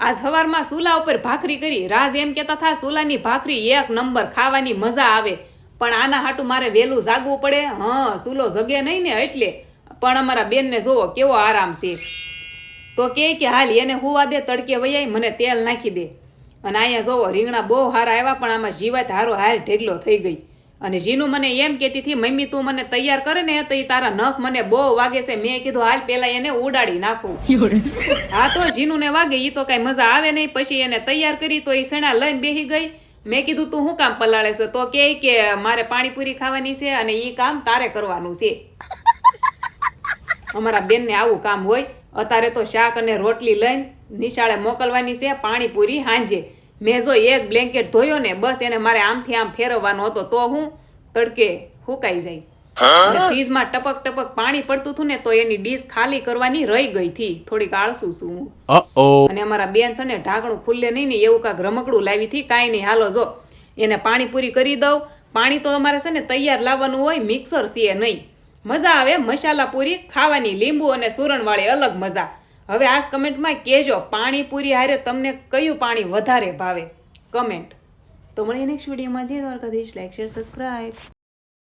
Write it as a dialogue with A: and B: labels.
A: આજ સવારમાં સુલા ઉપર ભાખરી કરી રાજ એમ કહેતા થા સુલાની ભાખરી એક નંબર ખાવાની મજા આવે. પણ આના હાટું મારે વહેલું જાગવું પડે. હં, સુલો જગે નહીં ને એટલે. પણ અમારા બેનને જુઓ કેવો આરામ છે. તો કે કે હાલ એને હુવા દે, તડકે વૈયાય મને તેલ નાખી દે. અને અહીંયા જુઓ રીંગણા બહુ હારા આવ્યા, પણ આમાં જીવાત હારો હાર ઢેગલો થઈ ગઈ. અને જીનું મને એમ કહેતી હતી મમ્મી તું મને તૈયાર કરે ને તો એ તારા નખ મને બહુ વાગે છે. મેં કીધું હાલ પેલા એને ઉડાડી નાખું. હા તો જીનું ને વાગે એ તો કઈ મજા આવે નહીં. પછી એને તૈયાર કરી તો એ સણા લઈને બેહી ગઈ. મેં કીધું તું શું કામ પલાળે છે? તો કે કે મારે પાણીપુરી ખાવાની છે અને એ કામ તારે કરવાનું છે. અમારા બેનને આવું કામ હોય. અત્યારે તો શાક અને રોટલી લઈને નિશાળે મોકલવાની છે પાણીપુરી હાંજે. મેં જો એક બ્લેન્કેટ ધોયો ને બસ એને મારે આમથી આમ ફેરવવાનો હતો તો હું તડકે હુકાઈ જાય અને ફ્રીજમાં ટપક ટપક પાણી પડતું હતું ને તો એની ડીશ ખાલી કરવાની રહી ગઈ હતી. થોડીક આળસુ છું હું. અને અમારા બેન છે ને ઢાંકણું ખુલ્લે નહીં ને એવું કાંક રમકડું લાવી હતી કાંઈ નહીં. હાલો જો એને પાણીપુરી કરી દઉં. પાણી તો અમારે છે ને તૈયાર લાવવાનું હોય મિક્સર છે નહીં. મજા આવે મસાલા પૂરી ખાવાની લીંબુ અને સુરણવાળી અલગ મજા. હવે આ કમેન્ટમાં કહેજો, પાણીપુરી હારે તમને કયું પાણી વધારે ભાવે? કમેન્ટ. તો મળીએ નેક્સ્ટ વિડીયોમાં જય દ્વારકાધીશ. Like share subscribe